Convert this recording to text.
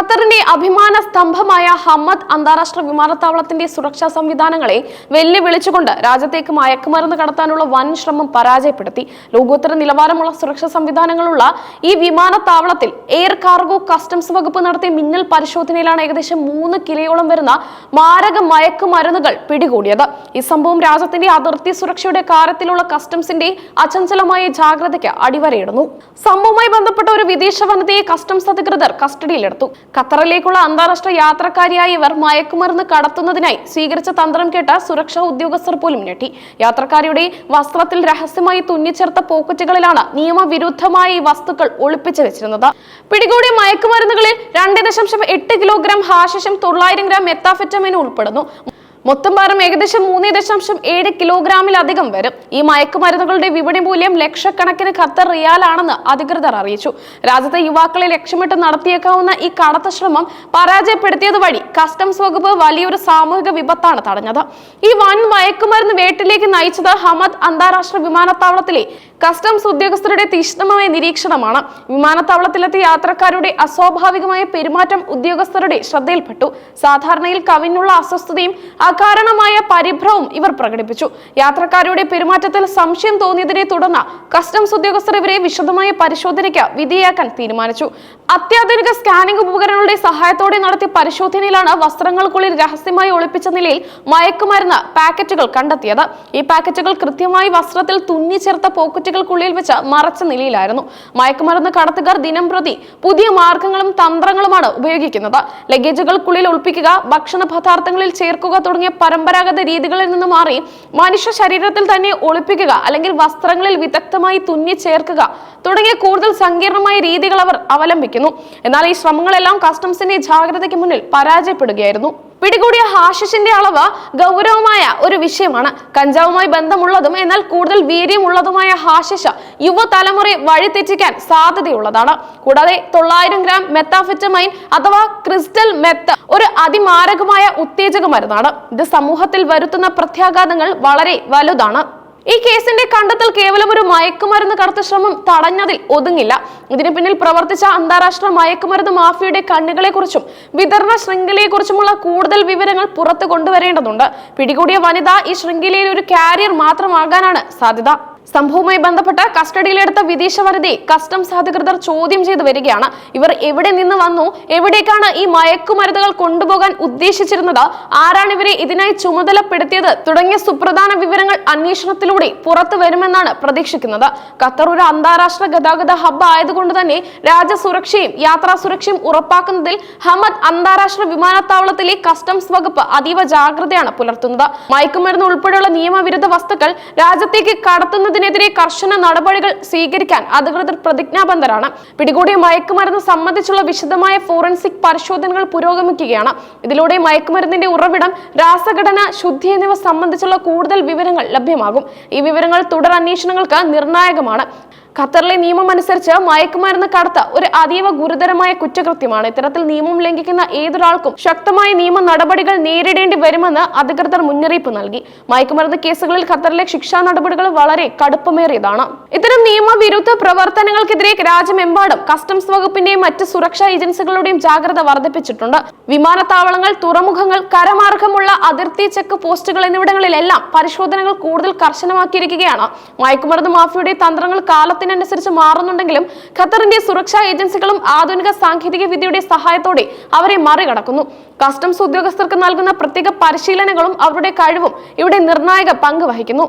ഖത്തറിന്റെ അഭിമാന സ്തംഭമായ ഹമ്മദ് അന്താരാഷ്ട്ര വിമാനത്താവളത്തിന്റെ സുരക്ഷാ സംവിധാനങ്ങളെ വെല്ലുവിളിച്ചുകൊണ്ട് രാജ്യത്തേക്ക് മയക്കുമരുന്ന് കടത്താനുള്ള വൻ ശ്രമം പരാജയപ്പെടുത്തി. ലോകോത്തര നിലവാരമുള്ള സുരക്ഷാ സംവിധാനങ്ങളുള്ള ഈ വിമാനത്താവളത്തിൽ എയർ കാർഗോ കസ്റ്റംസ് വകുപ്പ് നടത്തിയ മിന്നൽ പരിശോധനയിലാണ് ഏകദേശം മൂന്ന് കിലോയോളം വരുന്ന മാരക മയക്കുമരുന്നുകൾ പിടികൂടിയത്. ഈ സംഭവം രാജ്യത്തിന്റെ അതിർത്തി സുരക്ഷയുടെ കാര്യത്തിലുള്ള കസ്റ്റംസിന്റെ അചഞ്ചലമായ ജാഗ്രതയ്ക്ക് അടിവരയിടുന്നു. സംഭവവുമായി ബന്ധപ്പെട്ട ഒരു വിദേശ വനിതയെ കസ്റ്റംസ് അധികൃതർ കസ്റ്റഡിയിലെടുത്തു. ഖത്തറിലേക്കുള്ള അന്താരാഷ്ട്ര യാത്രക്കാരിയായി ഇവർ മയക്കുമരുന്ന് കടത്തുന്നതിനായി സ്വീകരിച്ച തന്ത്രം കേട്ട സുരക്ഷാ ഉദ്യോഗസ്ഥർ പോലും ഞെട്ടി. യാത്രക്കാരിയുടെ വസ്ത്രത്തിൽ രഹസ്യമായി തുന്നിച്ചേർത്ത പോക്കറ്റുകളിലാണ് നിയമവിരുദ്ധമായി ഈ വസ്തുക്കൾ ഒളിപ്പിച്ചു വെച്ചിരുന്നത്. പിടികൂടിയ മയക്കുമരുന്നുകളിൽ രണ്ട് ദശാംശം എട്ട് കിലോഗ്രാം ഹാഷിഷും തൊള്ളായിരം ഗ്രാം മെത്താഫെറ്റമിനും ഉൾപ്പെടുന്നു. മൊത്തം ഭാരം ഏകദേശം മൂന്ന് ദശാംശം ഏഴ് കിലോഗ്രാമിലധികം വരും. ഈ മയക്കുമരുന്നുകളുടെ വിപണി മൂല്യം ലക്ഷക്കണക്കിന് ഖത്തർ റിയാലാണെന്ന് അധികൃതർ അറിയിച്ചു. രാജ്യത്തെ യുവാക്കളെ ലക്ഷ്യമിട്ട് നടത്തിയേക്കാവുന്ന ഈ കടത്ത ശ്രമം പരാജയപ്പെടുത്തിയത് വഴി കസ്റ്റംസ് വകുപ്പ് വലിയൊരു സാമൂഹിക വിപത്താണ് തടഞ്ഞത്. ഈ വൻ മയക്കുമരുന്ന് വേട്ടിലേക്ക് നയിച്ചത് ഹമദ് അന്താരാഷ്ട്ര വിമാനത്താവളത്തിലെ കസ്റ്റംസ് ഉദ്യോഗസ്ഥരുടെ തീക്ഷ്ണമായ നിരീക്ഷണമാണ്. വിമാനത്താവളത്തിലെത്തിയ യാത്രക്കാരുടെ അസ്വാഭാവികമായ പെരുമാറ്റം ഉദ്യോഗസ്ഥരുടെ ശ്രദ്ധയിൽപ്പെട്ടു. സാധാരണയിൽ കവിഞ്ഞുള്ള അസ്വസ്ഥതയും അകാരണമായ പരിഭ്രവും ഇവർ പ്രകടിപ്പിച്ചു. യാത്രക്കാരുടെ പെരുമാറ്റത്തിൽ സംശയം തോന്നിയതിനെ തുടർന്ന് കസ്റ്റംസ് ഉദ്യോഗസ്ഥർ ഇവരെ വിശദമായ പരിശോധനയ്ക്ക് വിധേയാക്കാൻ തീരുമാനിച്ചു. അത്യാധുനിക സ്കാനിംഗ് ഉപകരണങ്ങളുടെ സഹായത്തോടെ നടത്തിയ പരിശോധനയിലാണ് വസ്ത്രങ്ങൾക്കുള്ളിൽ രഹസ്യമായി ഒളിപ്പിച്ച നിലയിൽ മയക്കുമരുന്ന് പാക്കറ്റുകൾ കണ്ടെത്തിയത്. ഈ പാക്കറ്റുകൾ കൃത്യമായി വസ്ത്രത്തിൽ തുന്നിച്ചേർത്ത പോക്കറ്റുകൾക്കുള്ളിൽ വെച്ച് മറച്ച നിലയിലായിരുന്നു. മയക്കുമരുന്ന് കടത്തുകാർ ദിനം പ്രതി പുതിയ മാർഗങ്ങളും തന്ത്രങ്ങളുമാണ് ഉപയോഗിക്കുന്നത്. ലഗേജുകൾക്കുള്ളിൽ ഒളിപ്പിക്കുക ഭക്ഷണ പദാർത്ഥങ്ങളിൽ ചേർക്കുക പരമ്പരാഗത രീതികളിൽ നിന്ന് മാറി മനുഷ്യ ശരീരത്തിൽ തന്നെ ഒളിപ്പിക്കുക അല്ലെങ്കിൽ വസ്ത്രങ്ങളിൽ വിദഗ്ധമായി തുന്നി ചേർക്കുക തുടങ്ങിയ കൂടുതൽ സങ്കീർണമായ രീതികൾ അവർ അവലംബിക്കുന്നു. എന്നാൽ ഈ ശ്രമങ്ങളെല്ലാം കസ്റ്റംസിന്റെ ജാഗ്രതയ്ക്ക് മുന്നിൽ പരാജയപ്പെടുകയായിരുന്നു. പിടികൂടിയ ഹാഷിഷിന്റെ അളവ് ഗൗരവമായ ഒരു വിഷയമാണ്. കഞ്ചാവുമായി ബന്ധമുള്ളതും എന്നാൽ കൂടുതൽ വീര്യമുള്ളതുമായ ഹാഷിഷ് യുവതലമുറയെ വഴിതെറ്റിക്കാൻ സാധ്യതയുള്ളതാണ്. കൂടാതെ തൊള്ളായിരം ഗ്രാം മെത്താഫെറ്റമൈൻ അഥവാ ക്രിസ്റ്റൽ മെത്ത് ഒരു അതിമാരകമായ ഉത്തേജക മരുന്നാണ് ഇത് സമൂഹത്തിൽ വരുത്തുന്ന പ്രത്യാഘാതങ്ങൾ വളരെ വലുതാണ്. ഈ കേസിന്റെ കണ്ടെത്തൽ കേവലം ഒരു മയക്കുമരുന്ന് കടത്ത ശ്രമം തടഞ്ഞതിൽ ഒതുങ്ങില്ല. ഇതിന് പിന്നിൽ പ്രവർത്തിച്ച അന്താരാഷ്ട്ര മയക്കുമരുന്ന് മാഫിയയുടെ കണ്ണുകളെക്കുറിച്ചും വിതരണ ശൃംഖലയെക്കുറിച്ചുമുള്ള കൂടുതൽ വിവരങ്ങൾ പുറത്തു കൊണ്ടുവരേണ്ടതുണ്ട്. പിടികൂടിയ വനിത ഈ ശൃംഖലയിൽ ഒരു കാരിയർ മാത്രമാകാനാണ് സാധ്യത. സംഭവവുമായി ബന്ധപ്പെട്ട് കസ്റ്റഡിയിലെടുത്ത വിദേശ വനിതയെ കസ്റ്റംസ് അധികൃതർ ചോദ്യം ചെയ്തു വരികയാണ്. ഇവർ എവിടെ നിന്ന് വന്നു? എവിടേക്കാണ് ഈ മയക്കുമരുന്നുകൾ കൊണ്ടുപോകാൻ ഉദ്ദേശിച്ചിരുന്നത്? ആരാണ് ഇവരെ ഇതിനായി ചുമതലപ്പെടുത്തിയത്? തുടങ്ങിയ സുപ്രധാന വിവരങ്ങൾ അന്വേഷണത്തിലൂടെ പുറത്തു വരുമെന്നാണ് പ്രതീക്ഷിക്കുന്നത്. ഖത്തർ ഒരു അന്താരാഷ്ട്ര ഗതാഗത ഹബ്ബ് ആയതുകൊണ്ട് തന്നെ രാജ്യസുരക്ഷയും യാത്രാ സുരക്ഷയും ഉറപ്പാക്കുന്നതിൽ ഹമദ് അന്താരാഷ്ട്ര വിമാനത്താവളത്തിലെ കസ്റ്റംസ് വകുപ്പ് അതീവ ജാഗ്രതയാണ് പുലർത്തുന്നത്. മയക്കുമരുന്ന് ഉൾപ്പെടെയുള്ള നിയമവിരുദ്ധ വസ്തുക്കൾ രാജ്യത്തേക്ക് കടത്തുന്നതിനെതിരെ കർശന നടപടികൾ സ്വീകരിക്കാൻ അധികൃതർ പ്രതിജ്ഞാബദ്ധരാണ്. പിടികൂടിയ മയക്കുമരുന്ന് സംബന്ധിച്ചുള്ള വിശദമായ ഫോറൻസിക് പരിശോധനകൾ പുരോഗമിക്കുകയാണ്. ഇതിലൂടെ മയക്കുമരുന്നിന്റെ ഉറവിടം രാസഘടന ശുദ്ധി എന്നിവ സംബന്ധിച്ചുള്ള കൂടുതൽ വിവരങ്ങൾ ലഭ്യമാകും. ഈ വിവരങ്ങൾ തുടർ അന്വേഷണങ്ങൾക്ക് നിർണായകമാണ്. ഖത്തറിലെ നിയമം അനുസരിച്ച് മയക്കുമരുന്ന് കടത്ത് ഒരു അതീവ ഗുരുതരമായ കുറ്റകൃത്യമാണ്. ഇത്തരത്തിൽ നിയമം ലംഘിക്കുന്ന ഏതൊരാൾക്കും ശക്തമായ നിയമ നടപടികൾ നേരിടേണ്ടി വരുമെന്ന് അധികൃതർ മുന്നറിയിപ്പ് നൽകി. മയക്കുമരുന്ന് കേസുകളിൽ ഖത്തറിലെ ശിക്ഷാ നടപടികൾ വളരെ കടുപ്പമേറിയതാണ്. ഇത്തരം നിയമവിരുദ്ധ പ്രവർത്തനങ്ങൾക്കെതിരെ രാജ്യമെമ്പാടും കസ്റ്റംസ് വകുപ്പിന്റെയും മറ്റ് സുരക്ഷാ ഏജൻസികളുടെയും ജാഗ്രത വർദ്ധിപ്പിച്ചിട്ടുണ്ട്. വിമാനത്താവളങ്ങൾ തുറമുഖങ്ങൾ കരമാർഗമുള്ള അതിർത്തി ചെക്ക് പോസ്റ്റുകൾ എന്നിവിടങ്ങളിലെല്ലാം പരിശോധനകൾ കൂടുതൽ കർശനമാക്കിയിരിക്കുകയാണ്. മയക്കുമരുന്ന് മാഫിയുടെ തന്ത്രങ്ങൾ കാലത്തിനനുസരിച്ച് മാറുന്നുണ്ടെങ്കിലും ഖത്തറിന്റെ സുരക്ഷാ ഏജൻസികളും ആധുനിക സാങ്കേതിക വിദ്യയുടെ സഹായത്തോടെ അവരെ മറികടക്കുന്നു. കസ്റ്റംസ് ഉദ്യോഗസ്ഥർക്ക് നൽകുന്ന പ്രത്യേക പരിശീലനങ്ങളും അവരുടെ കഴിവും ഇവിടെ നിർണായക പങ്ക് വഹിക്കുന്നു.